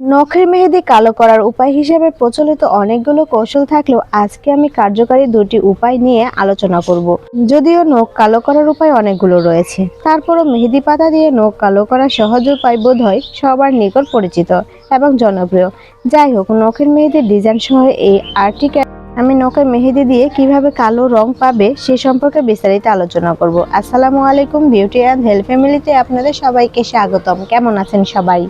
নখের মেহেদি কালো করার উপায় হিসেবে প্রচলিত অনেকগুলো কৌশল থাকলেও আজকে আমি কার্যকারী দুটি উপায় নিয়ে আলোচনা করব। যদিও নখ কালো করার উপায় অনেকগুলো রয়েছে। তারপরও মেহেদি পাতা দিয়ে নখ কালো করার সহজ উপায় বোধ হয় সবার নিকট পরিচিত এবং জনপ্রিয়। যাই হোক, নখের মেহেদির ডিজাইন সহ এই আর্টিকেল আমি নখের মেহেদি দিয়ে কীভাবে কালো রং পাবে সে সম্পর্কে বিস্তারিত আলোচনা করব। আসসালামু আলাইকুম, বিউটি অ্যান্ড হেলথ ফ্যামিলিতে আপনাদের সবাইকে স্বাগতম। কেমন আছেন সবাই?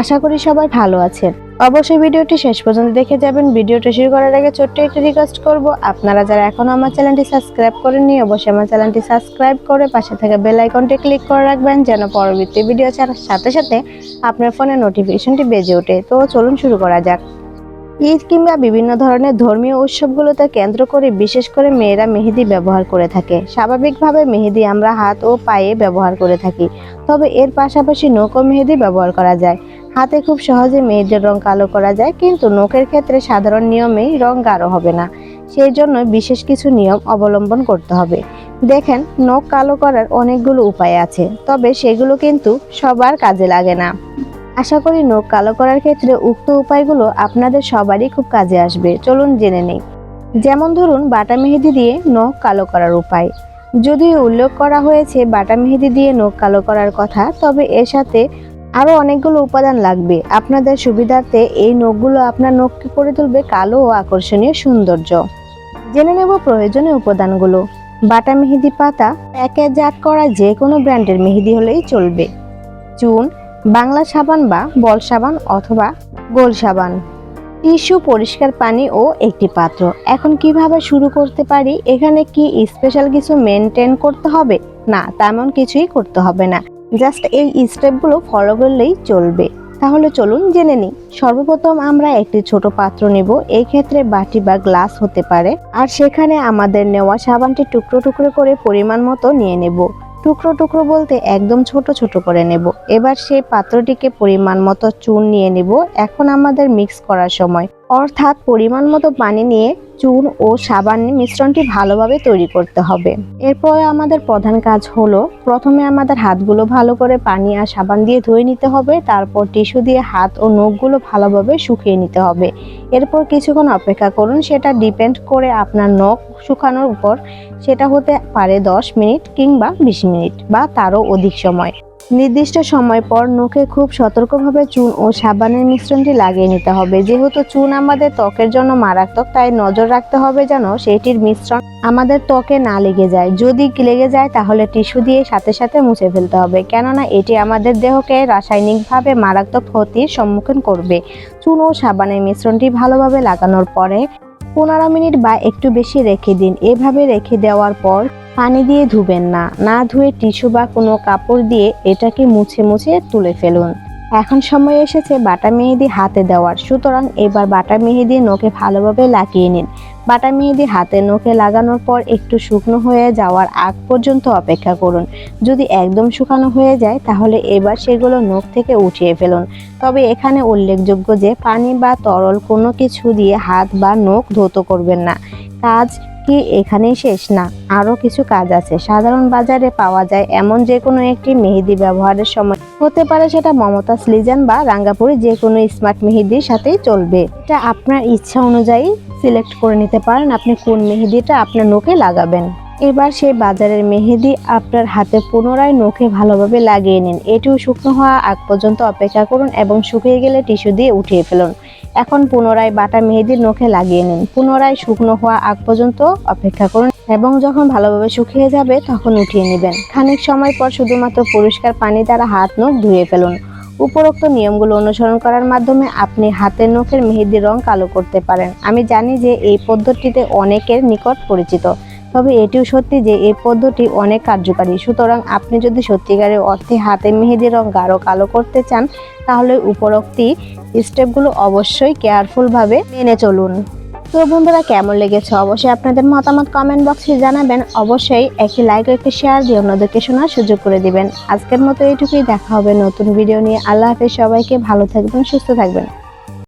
আশা করি সবাই ভালো আছেন। অবশ্যই ভিডিওটি শেষ পর্যন্ত দেখে যাবেন। ভিডিওটি শুরু করার আগে ছোট্ট একটি রিকোয়েস্ট করব। আপনারা যারা এখনও আমার চ্যানেলটি সাবস্ক্রাইব করেননি, অবশ্যই আমার চ্যানেলটি সাবস্ক্রাইব করে পাশে থাকা বেল আইকনটি ক্লিক করে রাখবেন, যেন পরবর্তী ভিডিও ছাড়ার সাথে সাথে আপনার ফোনে নোটিফিকেশনটি বেজে ওঠে। তো চলুন শুরু করা যাক। ঈদ কিংবা বিভিন্ন ধরনের ধর্মীয় উৎসবগুলোতে কেন্দ্র করে, বিশেষ করে মেয়েরা মেহেদি ব্যবহার করে থাকে। স্বাভাবিকভাবে মেহেদি আমরা হাত ও পায়ে ব্যবহার করে থাকি, তবে এর পাশাপাশি নৌকো মেহেদি ব্যবহার করা যায়। হাতে খুব সহজে মেয়েদের রং কালো করা যায়, কিন্তু নখের ক্ষেত্রে সাধারণ নিয়মেই রং গাঢ় হবে না। সেই জন্য বিশেষ কিছু নিয়ম অবলম্বন করতে হবে। দেখেন, নখ কালো করার অনেকগুলো উপায় আছে, তবে সেগুলো কিন্তু সবার কাজে লাগে না। আশা করি নখ কালো করার ক্ষেত্রে উক্ত উপায়গুলো আপনাদের সবারই খুব কাজে আসবে। চলুন জেনে নেই। যেমন ধরুন, বাটা মেহেদি দিয়ে নখ কালো করার উপায়। যদিও উল্লেখ করা হয়েছে বাটা মেহেদি দিয়ে নখ কালো করার কথা, তবে এর সাথে আরও অনেকগুলো উপাদান লাগবে। আপনাদের সুবিধার্থে এই নখগুলো আপনার নখকে করে তুলবে কালো ও আকর্ষণীয় সৌন্দর্য। জেনে নেব প্রয়োজনীয় উপাদানগুলো। বাটা মেহেদি পাতা প্যাকেটজাত করা যে কোনো ব্র্যান্ডের মেহেদি হলেই চলবে। চুন বাংলা সাবান বা বল সাবান অথবা গোল সাবান। টিস্যু, পরিষ্কার পানি ও একটি পাত্র। এখন কীভাবে শুরু করতে পারি? এখানে কি স্পেশাল কিছু মেনটেন করতে হবে? না, তেমন কিছুই করতে হবে না। জাস্ট এই স্টেপগুলো ফলো করলেই চলবে। তাহলে চলুন জেনে নিই। সর্বপ্রথম আমরা একটি ছোট পাত্র নেব। এই ক্ষেত্রে বাটি বা গ্লাস হতে পারে। আর সেখানে আমাদের নেওয়া সাবানটি টুকরো টুকরো করে পরিমাণ মতো নিয়ে নেব। টুকরো টুকরো বলতে একদম ছোট ছোট করে নেব। এবার সেই পাত্রটিকে পরিমাণ মতো চুন নিয়ে নেব। এখন আমাদের মিক্স করার সময়। অর্থাৎ পরিমাণ মতো পানি নিয়ে চুন ও সাবান মিশ্রণটি ভালোভাবে তৈরি করতে হবে। এরপরে আমাদের প্রধান কাজ হলো, প্রথমে আমাদের হাতগুলো ভালো করে পানি আর সাবান দিয়ে ধুয়ে নিতে হবে, তারপর টিস্যু দিয়ে হাত ও নখগুলো ভালোভাবে শুকিয়ে নিতে হবে। এরপর কিছুক্ষণ অপেক্ষা করুন, সেটা ডিপেন্ড করে আপনার নখ শুকানোর উপর, সেটা হতে পারে দশ মিনিট কিংবা বিশ মিনিট বা তারও অধিক সময়। নির্দিষ্ট সময় পর নখে খুব সতর্কভাবে চুন ও সাবানের মিশ্রণটি লাগিয়ে নিতে হবে। যেহেতু চুন আমাদের ত্বকের জন্য মারাত্মক, তাই নজর রাখতে হবে যেন সেটির মিশ্রণ আমাদের ত্বকে না লেগে যায়। যদি লেগে যায়, তাহলে টিস্যু দিয়ে সাথে সাথে মুছে ফেলতে হবে। কেননা এটি আমাদের দেহকে রাসায়নিকভাবে মারাত্মক ক্ষতির সম্মুখীন করবে। চুন ও সাবানের মিশ্রণটি ভালোভাবে লাগানোর পরে পনেরো মিনিট বা একটু বেশি রেখে দিন। এভাবে রেখে দেওয়ার পর পানি দিয়ে ধুবেন না। না ধুয়ে টিস্যু বা কোনো কাপড় দিয়ে এটাকে মুছে মুছে তুলে ফেলুন। এখন সময় এসেছে বাটা মেহেদি হাতে দেওয়ার। সুতরাং এবার বাটা মেহেদি নখে ভালোভাবে লাগিয়ে নিন। বাটা মেহেদি হাতে নখে লাগানোর পর একটু শুকনো হয়ে যাওয়ার আগ পর্যন্ত অপেক্ষা করুন। যদি একদম শুকানো হয়ে যায়, তাহলে এবার সেগুলো নখ থেকে উঠিয়ে ফেলুন। তবে এখানে উল্লেখযোগ্য যে পানি বা তরল কোনো কিছু দিয়ে হাত বা নখ ধৌত করবেন না। কাজ কি এখানেই শেষ? না, আরও কিছু কাজ আছে। সাধারণ বাজারে পাওয়া যায় এমন যে কোনো একটি মেহেদি ব্যবহারের সময়। হতে পারে সেটা মমতাজ লিজান বা রাঙ্গাপুরি যে কোনো স্মার্ট মেহেদির সাথেই চলবে। এটা আপনার ইচ্ছা অনুযায়ী সিলেক্ট করে নিতে পারেন। আপনি কোন মেহেদিটা আপনার নখে লাগাবেন? এবার সেই বাজারের মেহেদি আপনার হাতে পুনরায় নখে ভালোভাবে লাগিয়ে নিন। এটিও শুকনো হওয়া আগ পর্যন্ত অপেক্ষা করুন এবং শুকিয়ে গেলে টিস্যু দিয়ে উঠিয়ে ফেলুন। এখন পুনরায় বাটা মেহেদির নখে লাগিয়ে নিন। পুনরায় শুকনো হওয়া আগ পর্যন্ত অপেক্ষা করুন এবং যখন ভালোভাবে শুকিয়ে যাবে তখন উঠিয়ে নেবেন। খানিক সময় পর শুধুমাত্র পরিষ্কার পানি দ্বারা হাত নখ ধুয়ে ফেলুন। উপরোক্ত নিয়মগুলো অনুসরণ করার মাধ্যমে আপনি হাতের নখের মেহেদির রং কালো করতে পারেন। আমি জানি যে এই পদ্ধতিতে অনেকের নিকট পরিচিত। তবে এটিও সত্যি যে এই পদ্ধতি অনেক কার্যকারী। সুতরাং আপনি যদি সত্যিকারের অর্থে হাতে মেহেদির রং গাঢ় কালো করতে চান, তাহলে উপরোক্তি স্টেপগুলো অবশ্যই কেয়ারফুলভাবে মেনে চলুন। তো বন্ধুরা, কেমন লেগেছে অবশ্যই আপনাদের মতামত কমেন্ট বক্সে জানাবেন। অবশ্যই একটি লাইক ও একটি শেয়ার দিয়ে অন্যদেরকে শোনার সুযোগ করে দিবেন। আজকের মতো এইটুকুই, দেখা হবে নতুন ভিডিও নিয়ে। আল্লাহ হাফেজ, সবাইকে ভালো থাকবেন, সুস্থ থাকবেন।